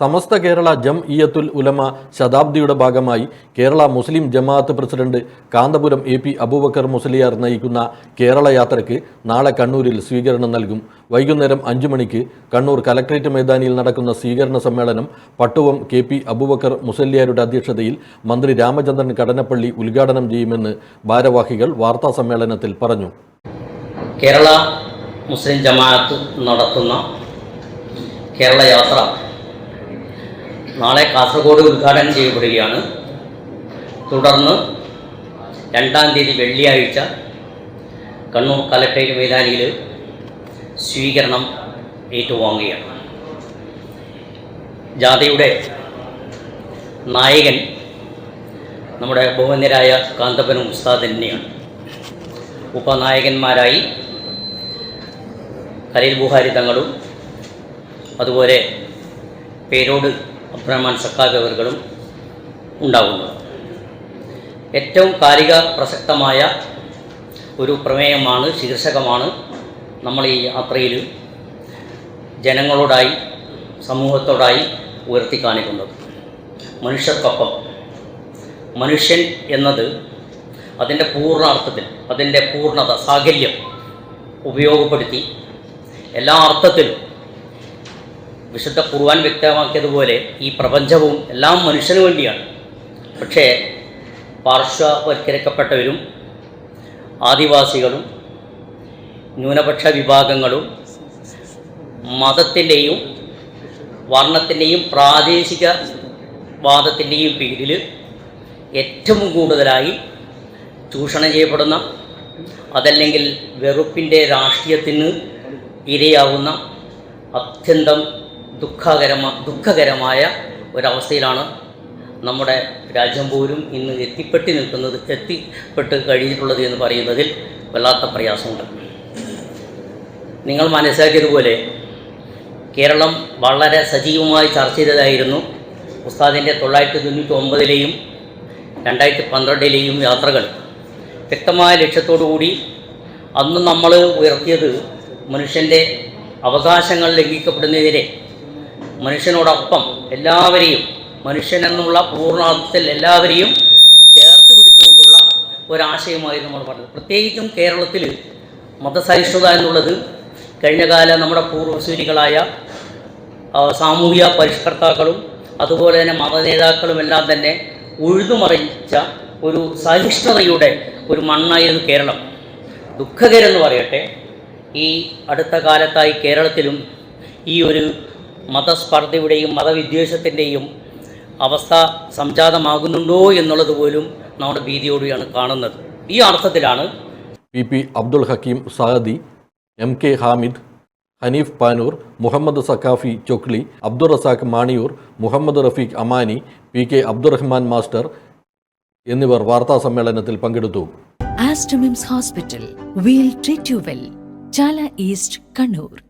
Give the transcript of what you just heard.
സമസ്ത കേരള ജം ഇയത്തുൽ ഉലമ ശതാബ്ദിയുടെ ഭാഗമായി Kerala Muslim Jamaath president Kanthapuram A P Abubakar Musliyar നയിക്കുന്ന കേരള യാത്രയ്ക്ക് നാളെ കണ്ണൂരിൽ സ്വീകരണം നൽകും. വൈകുന്നേരം അഞ്ചു മണിക്ക് കണ്ണൂർ കലക്ട്രേറ്റ് മൈതാനിയിൽ നടക്കുന്ന സ്വീകരണ സമ്മേളനം പട്ടുവം കെ പി അബൂബക്കർ മുസല്യാരുടെ അധ്യക്ഷതയിൽ മന്ത്രി രാമചന്ദ്രൻ കടനപ്പള്ളി ഉദ്ഘാടനം ചെയ്യുമെന്ന് ഭാരവാഹികൾ വാർത്താ സമ്മേളനത്തിൽ പറഞ്ഞു. കേരള മുസ്ലിം ജമാഅത്ത് നടത്തുന്ന കേരള യാത്ര നാളെ കാസർഗോഡ് ഉദ്ഘാടനം ചെയ്യപ്പെടുകയാണ്. തുടർന്ന് രണ്ടാം തീയതി വെള്ളിയാഴ്ച കണ്ണൂർ കലക്ടറേറ്റ് മൈതാനിയിൽ സ്വീകരണം ഏറ്റുവാങ്ങുകയാണ്. ജാഥയുടെ നായകൻ നമ്മുടെ ബഹുമന്യരായ കാന്തപ്പനും ഉസ്താദ് തന്നെയാണ്. ഉപനായകന്മാരായി ഖലീൽ ബുഹാരി തങ്ങളും അതുപോലെ പേരോട് അബ്രഹ്മാൻ സക്കാബ് ഉണ്ടാകുന്നത് ഏറ്റവും കാലിക പ്രസക്തമായ ഒരു പ്രമേയമാണ് ശീർഷകമാണ് നമ്മൾ ഈ യാത്രയിൽ ജനങ്ങളോടായി സമൂഹത്തോടായി ഉയർത്തി കാണിക്കുന്നത്. മനുഷ്യർക്കൊപ്പം. മനുഷ്യൻ എന്നത് അതിന്റെ പൂർണാർത്ഥത്തിൽ അതിന്റെ പൂർണത സാകല്യം ഉപയോഗപ്പെടുത്തി എല്ലാ അർത്ഥത്തിലും വിശുദ്ധ ഖുർആൻ വ്യക്തമാക്കിയതുപോലെ ഈ പ്രപഞ്ചവും എല്ലാം മനുഷ്യന് വേണ്ടിയാണ്. പക്ഷേ പാർശ്വവൽക്കരിക്കപ്പെട്ടവരും ആദിവാസികളും ന്യൂനപക്ഷ വിഭാഗങ്ങളും മതത്തിന്റെയും വർണത്തിന്റെയും പ്രാദേശിക വാദത്തിന്റെയും പേരിൽ ഏറ്റവും കൂടുതലായി ചൂഷണം ചെയ്യപ്പെടുന്ന അതല്ലെങ്കിൽ വെറുപ്പിന്റെ രാഷ്ട്രീയത്തിന് ഇരയാവുന്ന അത്യന്തം ദുഃഖകരമ ദുഃഖകരമായ ഒരവസ്ഥയിലാണ് നമ്മുടെ രാജ്യം പോലും ഇന്ന് എത്തിപ്പെട്ടി നിൽക്കുന്നത് എത്തിപ്പെട്ട് കഴിഞ്ഞിട്ടുള്ളത് എന്ന് പറയുന്നതിൽ വല്ലാത്ത പ്രയാസമുണ്ട്. നിങ്ങൾ മനസ്സിലാക്കിയതുപോലെ കേരളം വളരെ സജീവമായി ചർച്ച ചെയ്തതായിരുന്നു ഉസ്താദിന്റെ തൊള്ളായിരത്തി തൊണ്ണൂറ്റി ഒമ്പതിലെയും രണ്ടായിരത്തി പന്ത്രണ്ടിലെയും യാത്രകൾ. വ്യക്തമായ ലക്ഷ്യത്തോടുകൂടി അന്ന് നമ്മൾ ഉയർത്തിയത് മനുഷ്യന്റെ അവകാശങ്ങൾ ലംഘിക്കപ്പെടുന്നതിനെ മനുഷ്യനോടൊപ്പം എല്ലാവരെയും മനുഷ്യൻ എന്നുള്ള പൂർണാർത്ഥത്തിൽ എല്ലാവരെയും ചേർത്ത് പിടിച്ചുകൊണ്ടുള്ള ഒരാശയമായിരുന്നു നമ്മൾ പറഞ്ഞത്. പ്രത്യേകിച്ചും കേരളത്തിൽ മതസഹിഷ്ണുത എന്നുള്ളത് കഴിഞ്ഞകാല നമ്മുടെ പൂർവസൂരികളായ സാമൂഹിക പരിഷ്കർത്താക്കളും അതുപോലെ തന്നെ മതനേതാക്കളും എല്ലാം തന്നെ ഉഴുതുമറിച്ച ഒരു സഹിഷ്ണുതയുടെ ഒരു മണ്ണായിരുന്നു കേരളം. ദുഃഖകരെന്ന് പറയട്ടെ ഈ അടുത്ത കാലത്തായി കേരളത്തിലും ഈ ഒരു മതസ്പർദ്ധയുടെയും മതവിദ്വേഷത്തിന്റെയും അവസ്ഥ സംജാതമാകുന്നുണ്ടോ എന്നുള്ളത് പോലും നമ്മുടെ ഭീതിയോടെയാണ് കാണുന്നത്. ഈ അർത്ഥത്തിലാണ് P P Abdul Hakeem Sadi M K Hamid Hanif Panoor Muhammad Sakhafi Chokli Abdul Razak Maniyoor Muhammad Rafeeq Amani P K Abdurahman master എന്നിവർ വാർത്താ സമ്മേളനത്തിൽ പങ്കെടുത്തു. Aster MIMS hospital we'll treat you well Chala east Kannur.